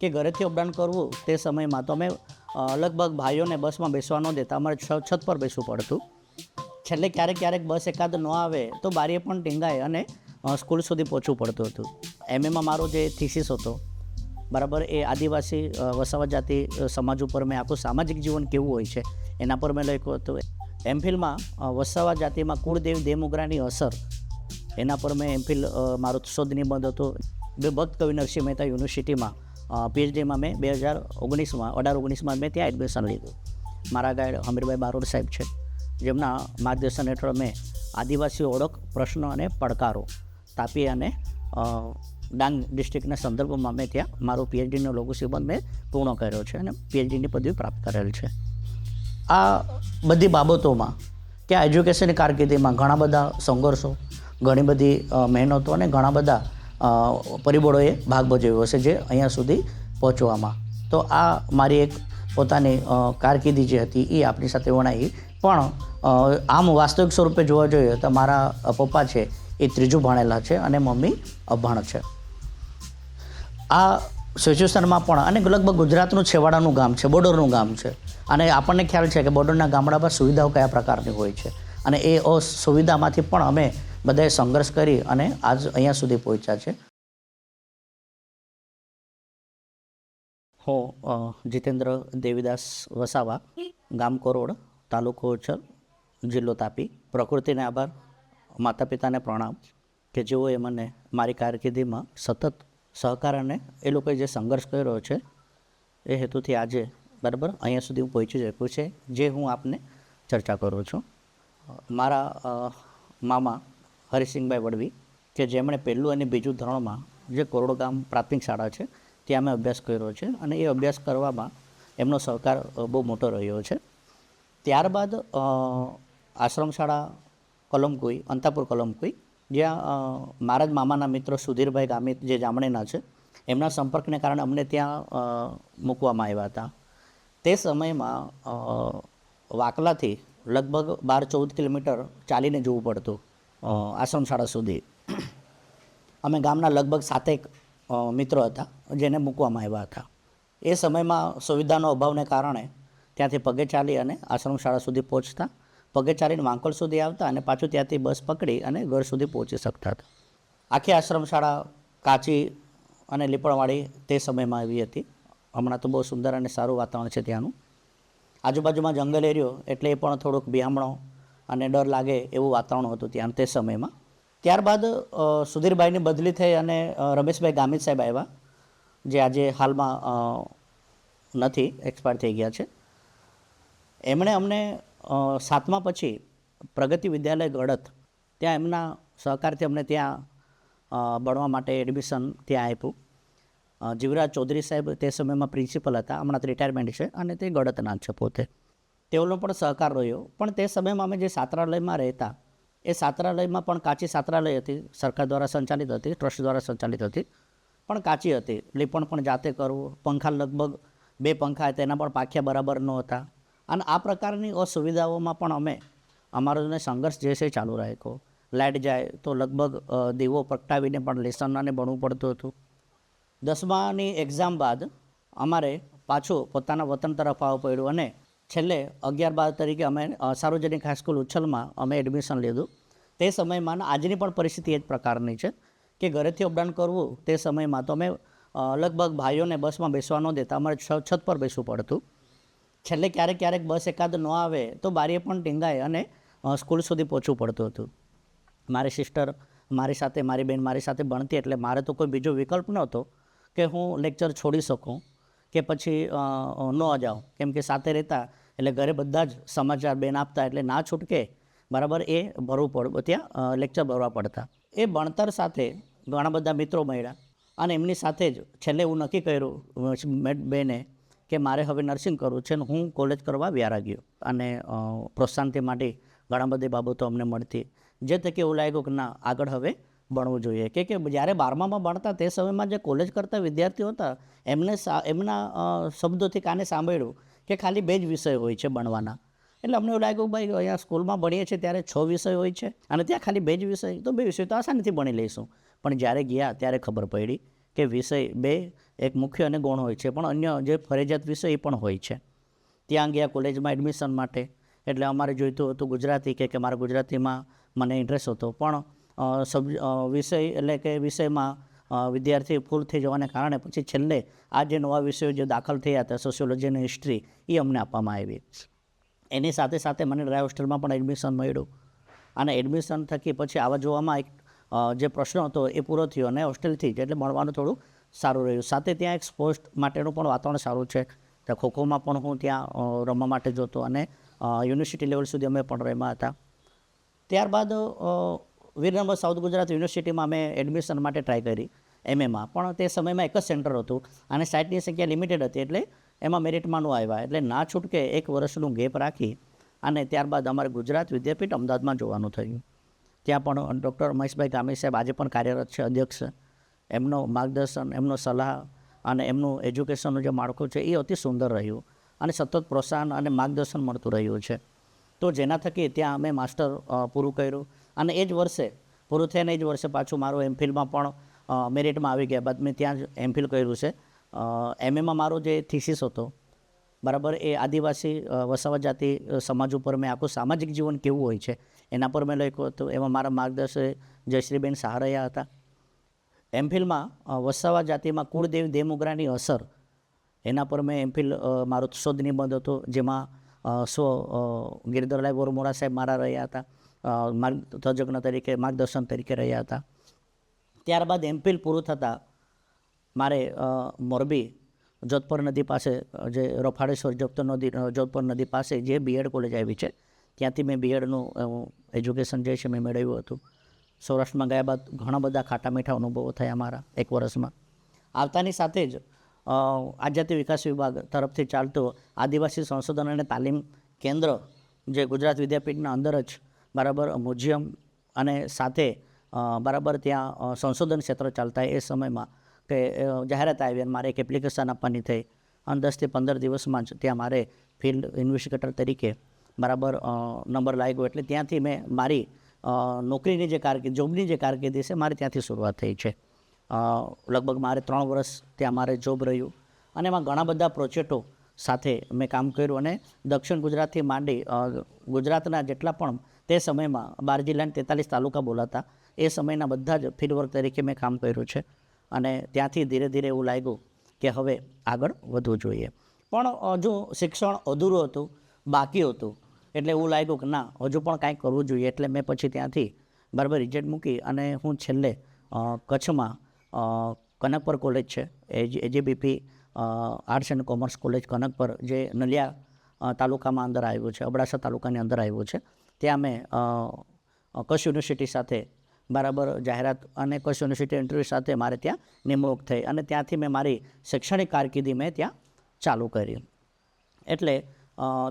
કે ઘરેથી અપડાઉન કરવું તે સમયમાં તો અમે લગભગ ભાઈઓને બસમાં બેસવા ન દેતા. અમારે છત પર બેસવું પડતું. છેલ્લે ક્યારેક ક્યારેક બસ એકાદ ન આવે તો બારીએ પણ ટીંગાય અને સ્કૂલ સુધી પહોંચવું પડતું હતું. એમએમાં મારો જે થીસીસ હતો, બરાબર, એ આદિવાસી વસાવા જાતિ સમાજ ઉપર મેં આખું સામાજિક જીવન કેવું હોય છે, એના પર મેં લખ્યું હતું. એમફિલમાં વસાવા જાતિમાં કુળદેવ દેમુગરાની અસર, એના પર મેં એમફિલ મારો શોધ નિબંધ હતો. બે ભક્ત કવિ નરસિંહ મહેતા યુનિવર્સિટીમાં પીએચડીમાં મેં બે હજાર ઓગણીસમાં, અઢાર ઓગણીસમાં મેં ત્યાં એડમિશન લીધું. મારા ગાઈડ હમીરભાઈ બારોડ સાહેબ છે. જેમના માર્ગદર્શન હેઠળ મેં આદિવાસી ઓળખ, પ્રશ્નો અને પડકારો તાપી અને ડાંગ ડિસ્ટ્રિક્ટના સંદર્ભમાં મેં ત્યાં મારો પીએચડીનો લોગો સિબંધ મેં પૂર્ણ કર્યો છે અને પીએચડીની પદવી પ્રાપ્ત કરેલ છે. આ બધી બાબતોમાં આ એજ્યુકેશનની કારકિર્દીમાં ઘણા બધા સંઘર્ષો, ઘણી બધી મહેનતો અને ઘણા બધા પરિબળોએ ભાગ ભજવ્યો હશે જે અહીંયા સુધી પહોંચવામાં. તો આ મારી એક પોતાની કારકિર્દી જે હતી એ આપણી સાથે વણાવી પણ આમ વાસ્તવિક સ્વરૂપે જોવા જોઈએ તો મારા પપ્પા છે એ ત્રીજું ભણેલા છે અને મમ્મી અભણ છે. આ સિચ્યુએશનમાં પણ અને લગભગ ગુજરાતનું છેવાડાનું ગામ છે, બોર્ડરનું ગામ છે. અને આપણને ખ્યાલ છે કે બોર્ડરના ગામડામાં સુવિધાઓ કયા પ્રકારની હોય છે. અને એ સુવિધામાંથી પણ અમે બધાએ સંઘર્ષ કરી અને આજ અહીંયા સુધી પહોંચ્યા છે. હું જીતેન્દ્ર દેવીદાસ વસાવા, ગામ કોરોડ, તાલુકો ઓછલ, જિલ્લો તાપી. પ્રકૃતિને આભાર માતા પિતાને પ્રણામ, કે જેઓએ મને મારી કારકિર્દીમાં સતત સહકાર અને એ લોકોએ જે સંઘર્ષ કર્યો છે, એ હેતુથી આજે, બરાબર, અહીંયા સુધી હું પહોંચી શકું છે, જે હું આપને ચર્ચા કરું છું. મારા મામા હરિસિંહભાઈ વડવી, કે જેમણે પહેલું અને બીજું ધોરણમાં જે કોરોડગામ પ્રાથમિક શાળા છે, ત્યાં મેં અભ્યાસ કર્યો છે અને એ અભ્યાસ કરવામાં એમનો સહકાર બહુ મોટો રહ્યો છે. ત્યારબાદ આશ્રમ શાળા કલમકુઈ, અંતાપુર કલમકુઈ, જ્યાં મારા જ મામાના મિત્ર સુધીરભાઈ ગામિત જે જામણેના છે, એમના સંપર્કને કારણે અમને ત્યાં મૂકવામાં આવ્યા હતા. તે સમયમાં વાકલાથી લગભગ બાર ચૌદ કિલોમીટર ચાલીને જવું પડતું. આશ્રમ શાળા સુધી. અમે ગામના લગભગ સાતેક મિત્રો હતા, જેને મૂકવામાં આવ્યા હતા. એ સમયમાં સુવિધાનો અભાવને કારણે ત્યાંથી પગે ચાલી અને આશ્રમ શાળા સુધી પહોંચતા, પગે ચાલીને વાંકોલ સુધી આવતા અને પાછું ત્યાંથી બસ પકડી અને ઘર સુધી પહોંચી શકતા હતા. આખી આશ્રમ શાળા કાચી અને લીપણવાળી તે સમયમાં આવી હતી. હમણાં તો બહુ સુંદર અને સારું વાતાવરણ છે ત્યાંનું. આજુબાજુમાં જંગલ એરિયો, એટલે એ પણ થોડુંક બિહામણો અને ડર લાગે એવું વાતાવરણ હતું ત્યાં તે સમયમાં. ત્યારબાદ સુધીરભાઈની બદલી થઈ અને રમેશભાઈ ગામિત સાહેબ આવ્યા, જે આજે હાલમાં નથી, એક્સપાયર થઈ ગયા છે. એમણે અમને સાતમા પછી પ્રગતિ વિદ્યાલય ગળત ત્યાં એમના સહકારથી અમને ત્યાં ભણવા માટે એડમિશન ત્યાં આપ્યું. જીવરાજ ચૌધરી સાહેબ તે સમયમાં પ્રિન્સિપલ હતા, હમણાં રિટાયરમેન્ટ છે અને તે ગળતના છે પોતે. તેઓનો પણ સહકાર રહ્યો. પણ તે સમયમાં અમે જે સાત્રાલયમાં રહેતા, એ સાત્રાલયમાં પણ કાચી સાત્રાલય હતી. સરકાર દ્વારા સંચાલિત હતી, ટ્રસ્ટ દ્વારા સંચાલિત હતી. પણ કાચી હતી. લીપણ પણ જાતે કરવું, પંખા લગભગ બે પંખા હતા, એના પણ પાખ્યા બરાબર ન હતા અને આ પ્રકારની અસુવિધાઓમાં પણ અમે, અમારો સંઘર્ષ જે છે ચાલુ રાખ્યો. લાઇટ જાય તો લગભગ દીવો પ્રગટાવીને પણ લેસન ભણવું પડતું હતું. દસમાની એક્ઝામ બાદ અમારે પાછું પોતાના વતન તરફ આવવું પડ્યું અને છેલ્લે અગિયાર બાર તરીકે અમે સાર્વજનિક હાઈસ્કૂલ ઉચ્છલમાં અમે એડમિશન લીધું. તે સમયમાં આજની પણ પરિસ્થિતિ એ જ પ્રકારની છે કે ઘરેથી અપડાઉન કરવું તે સમયમાં તો અમે લગભગ ભાઈઓને બસમાં બેસવા ન દેતા, અમારે છત પર બેસવું પડતું. છેલ્લે ક્યારેક ક્યારેક બસ એકાદ ન આવે તો બારીએ પણ ટીંગાય અને સ્કૂલ સુધી પહોંચવું પડતું હતું. મારી સિસ્ટર મારી સાથે, મારી બેન મારી સાથે ભણતી એટલે મારે તો કોઈ બીજો વિકલ્પ નહોતો કે હું લેક્ચર છોડી શકું. કે પછી ન જાઓ. કેમ કે સાથે રહેતા એટલે ઘરે બધા જ સમાચાર બેન આપતા એટલે ના છૂટકે બરાબર એ ભરવું પડ, ત્યાં લેક્ચર ભરવા પડતા. એ ભણતર સાથે ઘણા બધા મિત્રો મળ્યા અને એમની સાથે જ છેલ્લે હું નક્કી કર્યું બેને કે મારે હવે નર્સિંગ કરવું છે અને હું કોલેજ કરવા વ્યારા ગયો. અને પ્રોત્સાહનથી માટે ઘણા બધી બાબતો અમને મળતી. જે તકે એવું લાગ્યું કે ના, આગળ હવે ભણવું જોઈએ. કે કે જ્યારે બારમામાં ભણતા તે સમયમાં જે કોલેજ કરતા વિદ્યાર્થીઓ હતા, એમને એમના શબ્દોથી કાને સાંભળ્યું કે ખાલી બે જ વિષય હોય છે ભણવાના. એટલે અમને એવું લાગ્યું ભાઈ અહીંયા સ્કૂલમાં ભણીએ છીએ ત્યારે છ વિષય હોય છે અને ત્યાં ખાલી બે જ વિષય, તો બે વિષય તો આસાનીથી ભણી લઈશું. પણ જ્યારે ગયા ત્યારે ખબર પડી કે વિષય બે એક મુખ્ય અને ગૌણ હોય છે, પણ અન્ય જે ફરજિયાત વિષય એ પણ હોય છે. ત્યાં ગયા કોલેજમાં એડમિશન માટે. એટલે અમારે જોઈતું હતું ગુજરાતી કે કે મારે ગુજરાતીમાં મને ઇન્ટરેસ્ટ હતો. પણ સબ વિષય એટલે કે વિષયમાં વિદ્યાર્થી ફૂલ થઈ જવાને કારણે પછી છેલ્લે આ જે નવા વિષયો જે દાખલ થયા હતા સોશિયોલોજી અને હિસ્ટ્રી એ અમને આપવામાં આવી. એની સાથે સાથે મને ડ્રાય હોસ્ટેલમાં પણ એડમિશન મળ્યું. અને એડમિશન થકી પછી આવા જોવામાં એક જે પ્રશ્ન હતો એ પૂરો થયો અને હોસ્ટેલથી જ એટલે મળવાનું થોડું સારું રહ્યું. સાથે ત્યાં એક સ્પોર્ટ્સ માટેનું પણ વાતાવરણ સારું છે. ત્યાં ખોખોમાં પણ હું ત્યાં રમવા માટે જોતો અને યુનિવર્સિટી લેવલ સુધી અમે પણ રમ્યા હતા. ત્યારબાદ વીરનગર સાઉથ ગુજરાત યુનિવર્સિટીમાં અમે એડમિશન માટે ટ્રાય કરી એમએમાં પણ તે સમયમાં એક જ સેન્ટર હતું અને સાઇટની સંખ્યા લિમિટેડ હતી એટલે એમાં મેરિટમાં ન આવ્યા. એટલે ના છૂટકે એક વર્ષનું ગેપ રાખી અને ત્યારબાદ અમારે ગુજરાત વિદ્યાપીઠ અમદાવાદમાં જોવાનું થયું. ત્યાં પણ ડૉક્ટર મહેશભાઈ ગામી સાહેબ આજે પણ કાર્યરત છે, અધ્યક્ષ એમનો માર્ગદર્શન, એમનો સલાહ અને એમનું એજ્યુકેશનનું જે માળખું છે એ અતિ સુંદર રહ્યું અને સતત પ્રોત્સાહન અને માર્ગદર્શન મળતું રહ્યું છે. તો જેના થકી ત્યાં અમે માસ્ટર પૂરું કર્યું. અને એ જ વર્ષે, પૂરું થઈને એ જ વર્ષે પાછું મારું એમફિલમાં પણ મેરિટમાં આવી ગયા બાદ મેં ત્યાં જ એમફિલ કર્યું છે. એમએમાં મારો જે થિસિસ હતો, બરાબર, એ આદિવાસી વસાવા જાતિ સમાજ ઉપર મેં આખું સામાજિક જીવન કેવું હોય છે, એના પર મેં લખ્યું હતું. એમાં મારા માર્ગદર્શક જયશ્રીબેન સહારૈયા હતા. એમફિલમાં વસાવા જાતિમાં કુળદેવ દેવમુગરાની અસર, એના પર મેં એમફિલ મારો શોધ નિબંધ હતો, જેમાં સ્વ ગિરધરલાલ બોરમોરા સાહેબ મારા રહ્યા હતા. માર્ગ, તજજ્ઞ તરીકે, માર્ગદર્શન તરીકે રહ્યા હતા. ત્યારબાદ એમપીલ પૂરું થતાં મારે મોરબી જોધપુર નદી પાસે, જે રફાળેશ્વર જોધપુર નદી જોધપુર નદી પાસે જે બીએડ કોલેજ આવી છે, ત્યાંથી મેં બીએડનું એજ્યુકેશન જે છે મેં મેળવ્યું હતું. સૌરાષ્ટ્રમાં ગયા બાદ ઘણા બધા ખાટા મીઠા અનુભવો થયા મારા એક વર્ષમાં. આવતાની સાથે જ આદિજાતિ વિકાસ વિભાગ તરફથી ચાલતું આદિવાસી સંશોધન અને તાલીમ કેન્દ્ર, જે ગુજરાત વિદ્યાપીઠના અંદર જ બરાબર મ્યુઝિયમ અને સાથે બરાબર ત્યાં સંશોધન ક્ષેત્ર ચાલતા એ સમયમાં કે જાહેરાત આવી અને મારે એક એપ્લિકેશન આપવાની થઈ. અને દસથી પંદર દિવસમાં જ ત્યાં મારે ફિલ્ડ ઇન્વેસ્ટિગેટર તરીકે બરાબર નંબર લાગ્યો. એટલે ત્યાંથી મેં મારી નોકરીની જે કારકિર્દી જોબની જે કારકિર્દી છે, મારી ત્યાંથી શરૂઆત થઈ છે. લગભગ મારે ત્રણ વર્ષ ત્યાં મારે જોબ રહ્યું. અને એમાં ઘણા બધા પ્રોજેક્ટો સાથે મેં કામ કર્યું અને દક્ષિણ ગુજરાતથી માંડી ગુજરાતના જેટલા પણ તે સમયમાં બાર જિલ્લાના તેતાલીસ તાલુકા બોલાતા. એ સમયના બધા જ ફિલ્ડવર્ક તરીકે મેં કામ કર્યું છે. અને ત્યાંથી ધીરે ધીરે એવું લાગ્યું કે હવે આગળ વધવું જોઈએ. પણ હજુ શિક્ષણ અધૂરું હતું, બાકી હતું, એટલે એવું લાગ્યું કે ના, હજુ પણ કાંઈક કરવું જોઈએ. એટલે મેં પછી ત્યાંથી બરાબર રિઝલ્ટ મૂકી અને હું છેલ્લે કચ્છમાં કનકપર કોલેજ છે. AGBP arts and commerce college Kanakpar, જે નલિયા તાલુકામાં અંદર આવ્યું છે. અબડાસા તાલુકાની અંદર આવ્યું છે. ત્યાં મેં કચ્છ યુનિવર્સિટી સાથે બરાબર જાહેરાત અને કચ્છ યુનિવર્સિટી ઇન્ટરવ્યૂ સાથે મારે ત્યાં નિમણૂક થઈ અને ત્યાંથી મેં મારી શૈક્ષણિક કારકિર્દી મેં ત્યાં ચાલુ કરી. એટલે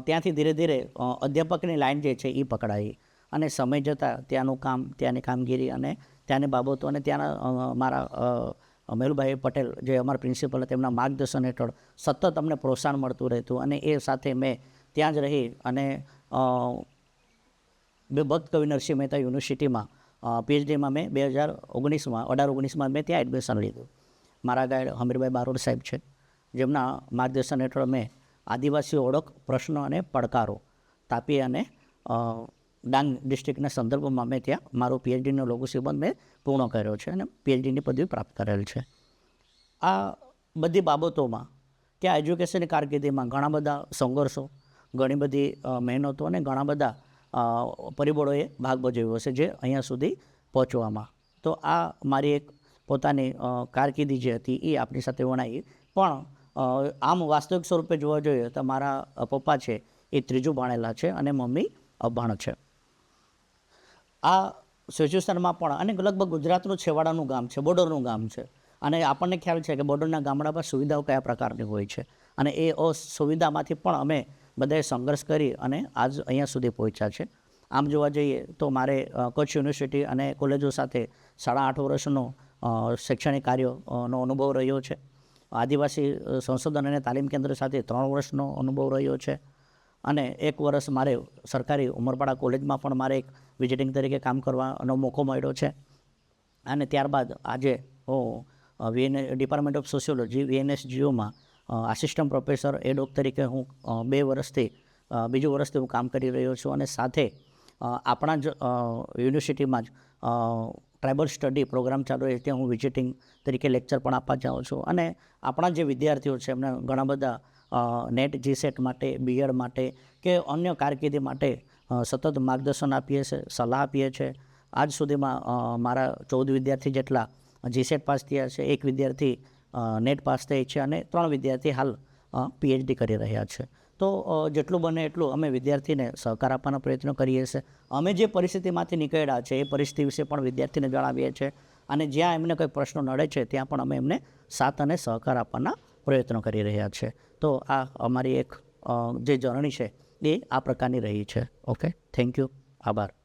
ત્યાંથી ધીરે ધીરે અધ્યાપકની લાઈન જે છે એ પકડાઈ અને સમય જતાં ત્યાંનું કામ, ત્યાંની કામગીરી અને ત્યાંની બાબતો અને ત્યાંના મારા મેલુભાઈ પટેલ જે અમારા પ્રિન્સિપલ હતા, તેમના માર્ગદર્શન હેઠળ સતત અમને પ્રોત્સાહન મળતું રહેતું અને એ સાથે મેં ત્યાં જ રહી અને બે ભક્ત કવિ નરસિંહ મહેતા યુનિવર્સિટીમાં પીએચડીમાં મેં બે હજાર ઓગણીસમાં, અઢાર ઓગણીસમાં મેં ત્યાં એડમિશન લીધું. મારા ગાઈડ હમીરભાઈ બારોડ સાહેબ છે. જેમના માર્ગદર્શન હેઠળ મેં આદિવાસી ઓળખ, પ્રશ્નો અને પડકારો તાપી અને ડાંગ ડિસ્ટ્રિક્ટના સંદર્ભમાં મેં ત્યાં મારો પીએચડીનો લોગો સંબંધ મેં પૂર્ણ કર્યો છે અને પીએચડીની પદવી પ્રાપ્ત કરેલ છે. આ બધી બાબતોમાં આ એજ્યુકેશનની કારકિર્દીમાં ઘણા બધા સંઘર્ષો, ઘણી બધી મહેનતો અને ઘણા બધા પરિબળોએ ભાગ ભજવ્યો હશે જે અહીંયા સુધી પહોંચવામાં. તો આ મારી એક પોતાની કારકિર્દી જે હતી એ આપણી સાથે વણાવી પણ આમ વાસ્તવિક સ્વરૂપે જોવા જોઈએ તો મારા પપ્પા છે એ ત્રીજું ભણેલા છે અને મમ્મી અભણ છે. આ સિચ્યુએશનમાં પણ અને લગભગ ગુજરાતનું છેવાડાનું ગામ છે, બોર્ડરનું ગામ છે. અને આપણને ખ્યાલ છે કે બોર્ડરના ગામડામાં સુવિધાઓ કયા પ્રકારની હોય છે. અને એ અસુવિધામાંથી પણ અમે બધાએ સંઘર્ષ કરી અને આજ અહીંયા સુધી પહોંચ્યા છે. આમ જોવા જઈએ તો મારે કચ્છ યુનિવર્સિટી અને કોલેજો સાથે સાડા આઠ વર્ષનો શૈક્ષણિક કાર્યનો અનુભવ રહ્યો છે. આદિવાસી સંશોધન અને તાલીમ કેન્દ્ર સાથે ત્રણ વર્ષનો અનુભવ રહ્યો છે અને એક વર્ષ મારે સરકારી ઉમરપાડા કોલેજમાં પણ મારે એક વિઝિટિંગ તરીકે કામ કરવાનો મોકો મળ્યો છે. અને ત્યારબાદ આજે હું VN department of sociology VNS જીઓમાં assistant professor ad hoc તરીકે હું બે વર્ષથી બીજું વર્ષથી હું કામ કરી રહ્યો છું અને સાથે આપણા જ યુનિવર્સિટીમાં જ ટ્રાઇબલ સ્ટડી પ્રોગ્રામ ચાલુ હોય ત્યાં હું વિઝિટિંગ તરીકે લેક્ચર પણ આપવા જાઉં છું. અને આપણા જે વિદ્યાર્થીઓ છે એમને ઘણા બધા નેટ જીસેટ માટે, બીએડ માટે કે અન્ય કારકિર્દી માટે સતત માર્ગદર્શન આપીએ છીએ સલાહ આપીએ છીએ આજ સુધીમાં મારા ચૌદ વિદ્યાર્થી જેટલા જીસેટ પાસ થયા છે. એક વિદ્યાર્થી નેટ પાસ થઈ છે અને ત્રણ વિદ્યાર્થી હાલ પીએચડી કરી રહ્યા છે. તો જેટલું બને એટલું અમે વિદ્યાર્થીને સહકાર આપવાના પ્રયત્નો કરીએ છીએ. અમે જે પરિસ્થિતિમાંથી નીકળ્યા છે, એ પરિસ્થિતિ વિશે પણ વિદ્યાર્થીને જણાવીએ છીએ અને જ્યાં એમને કોઈ પ્રશ્નો નડે છે, ત્યાં પણ અમે એમને સાથ અને સહકાર આપવાના પ્રયત્નો કરી રહ્યા છે. તો આ અમારી એક જે જર્ની છે, એ આ પ્રકારની રહી છે. ઓકે? Thank you. આભાર.